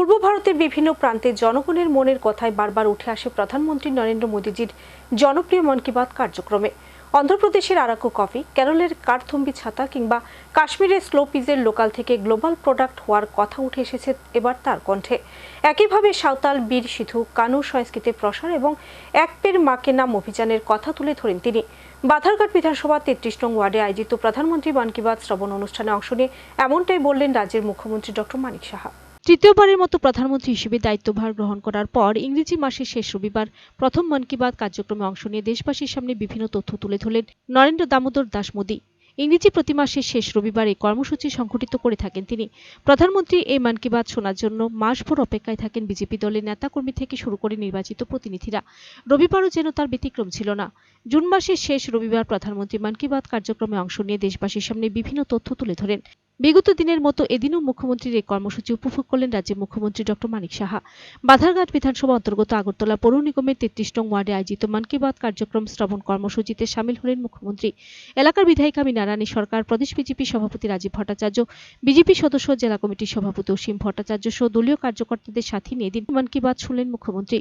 পূর্ব ভারতের বিভিন্ন প্রান্তে জনগণের মনের কথায় বারবার উঠে আসে প্রধানমন্ত্রী নরেন্দ্র মোদীজির জনপ্রিয় মন কি বাত কার্যক্রমে। অন্ধ্রপ্রদেশের আরাকু কফি, কেরলের কারথম্বি ছাতা কিংবা কাশ্মীরের স্লো পিজের লোকাল থেকে গ্লোবাল প্রোডাক্ট হওয়ার কথা উঠে এসেছে এবার তার কণ্ঠে। একইভাবে সাঁওতাল বীর সিধু, কানু সংস্কৃতির প্রসার এবং এক পের মাকে নাম অভিযানের কথা তুলে ধরেন তিনি। বাধারঘাট বিধানসভা তেত্রিশ নং ওয়ার্ডে আয়োজিত প্রধানমন্ত্রী মন কি বাত শ্রবণ অনুষ্ঠানে অংশ নিয়ে এমনটাই বললেন রাজ্যের মুখ্যমন্ত্রী ডক্টর মানিক সাহা। তৃতীয়বারের মতো প্রধানমন্ত্রী হিসেবে দায়িত্বভার গ্রহণ করার পর ইংরেজি মাসের শেষ রবিবার প্রথম মন কি বাত কার্যক্রমে অংশ নিয়ে দেশবাসীর সামনে বিভিন্ন তথ্য তুলে ধরলেন নরেন্দ্র দামোদর দাস মোদী। ইংরেজি প্রতি মাসের শেষ রবিবার এই কর্মসূচি সংঘটিত করে থাকেন তিনি। প্রধানমন্ত্রী এই মন কি বাত শোনার জন্য মাসভর অপেক্ষায় থাকেন বিজেপি দলের নেতাকর্মী থেকে শুরু করে নির্বাচিত প্রতিনিধিরা। রবিবারও যেন তার ব্যতিক্রম ছিল না। জুন মাসের শেষ রবিবার প্রধানমন্ত্রী মন কি বাত কার্যক্রমে অংশ নিয়ে দেশবাসীর সামনে বিভিন্ন তথ্য তুলে ধরেন। বিগত দিনের মতো এদিনও মুখ্যমন্ত্রীর এই কর্মসূচি উপভোগ করলেন রাজ্যের মুখ্যমন্ত্রী ডক্টর মানিক সাহা। বাধারঘাট বিধানসভা অন্তর্গত আগরতলা পৌর নিগমের তেত্রিশ নং ওয়ার্ডে আয়োজিত মন কি বাত কার্যক্রম শ্রবণ কর্মসূচিতে সামিল হলেন মুখ্যমন্ত্রী। এলাকার বিধায়িকা মিনা রানী সরকার, প্রদেশ বিজেপি সভাপতি রাজীব ভট্টাচার্য, বিজেপি সদস্য জেলা কমিটির সভাপতি অসীম ভট্টাচার্য সহ দলীয় কার্যকর্তাদের সাথে নিয়ে এদিন মন কি বাত শুনলেন মুখ্যমন্ত্রী।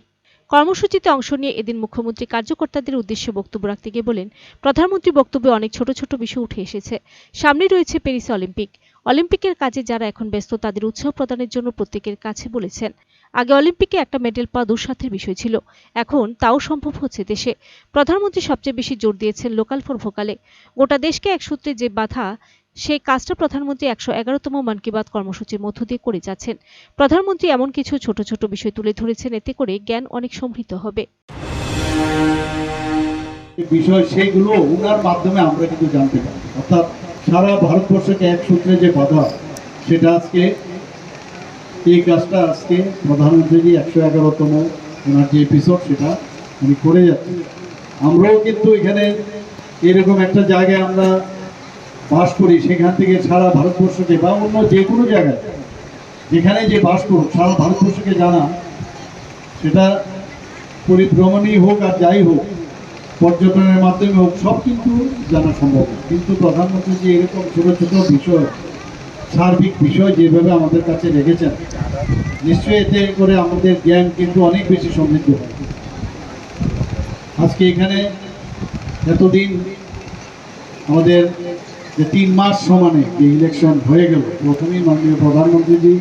কর্মসূচিতে অংশ নিয়ে এদিন মুখ্যমন্ত্রী কার্যকর্তাদের উদ্দেশ্যে বক্তব্য রাখতে গিয়ে বলেন প্রধানমন্ত্রী বক্তব্যে অনেক ছোট ছোট বিষয় উঠে এসেছে। সামনে রয়েছে প্যারিস অলিম্পিক। অলিম্পিকের কাজে যারা এখন ব্যস্ত, তাদের উৎসাহ প্রদানের জন্য প্রত্যেকের কাছে বলেছেন। আগে অলিম্পিকে একটা মেডেল পাওয়া দুঃসাধ্যের বিষয় ছিল, এখন তাও সম্ভব হচ্ছে দেশে। প্রধানমন্ত্রী সবচেয়ে বেশি জোর দিয়েছেন লোকাল ফর ভোকালে। গোটা দেশকে এক সূত্রে যে বাধা সেই কাজটা প্রধানমন্ত্রী একশো এগারোতম মন কি বাত কর্মসূচির মধ্য দিয়ে করে যাচ্ছেন। প্রধানমন্ত্রী এমন কিছু ছোট ছোট বিষয় তুলে ধরেছেন, এতে করে জ্ঞান অনেক সমৃদ্ধ হবে। বিষয়, সেইগুলো ওনার মাধ্যমে আমরা কিন্তু জানতে পারি অর্থাৎ সারা ভারতবর্ষকে এক সূত্রে যে বাধা, সেটা আজকে এই কাজটা আজকে প্রধানমন্ত্রী একশো এগারোতম ওনার যে এপিসোড সেটা উনি করে যাচ্ছেন। আমরাও কিন্তু এখানে এরকম একটা জায়গায় আমরা বাস করি, সেখান থেকে সারা ভারতবর্ষকে বা অন্য যে কোনো জায়গায়, যেখানে যে বাস করুক, সারা ভারতবর্ষকে জানা, সেটা পরিভ্রমণই হোক আর যাই হোক পর্যটনের মাধ্যমে সব কিন্তু জানা সম্ভব কিন্তু প্রধানমন্ত্রী যে এরকম ছোট ছোট বিষয়, সার্বিক বিষয় যেভাবে আমাদের কাছে রেখেছেন, নিশ্চয়ই এতে করে আমাদের জ্ঞান কিন্তু অনেক বেশি সমৃদ্ধ হয়। আজকে এখানে এতদিন আমাদের যে তিন মাস সমানে যে ইলেকশন হয়ে গেল, প্রথমেই মাননীয় প্রধানমন্ত্রীজি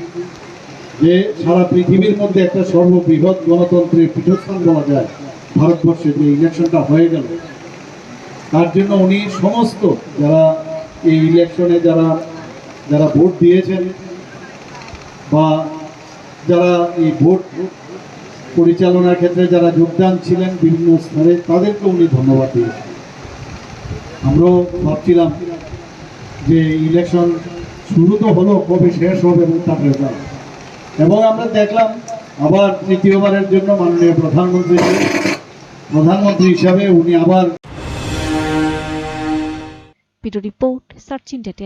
যে সারা পৃথিবীর মধ্যে একটা সর্ববৃহৎ গণতন্ত্রের পীঠস্থান বলা যায় ভারতবর্ষে যে ইলেকশনটা হয়ে গেল, তার জন্য উনি সমস্ত যারা এই ইলেকশনে যারা যারা ভোট দিয়েছেন বা যারা এই ভোট পরিচালনার ক্ষেত্রে যারা যোগদান ছিলেন বিভিন্ন স্তরে, তাদেরকে উনি ধন্যবাদ দিয়েছেন। আমরাও ভাবছিলাম যে ইলেকশন শুরু তো হলো, কবে শেষ হবে এবং তার রেজাল্ট এবং আমরা দেখলাম, আবার তৃতীয়বারের জন্য মাননীয় প্রধানমন্ত্রী প্রধানমন্ত্রী হিসাবে উনি আবার রিপোর্ট সার্চ ইন্ডিয়া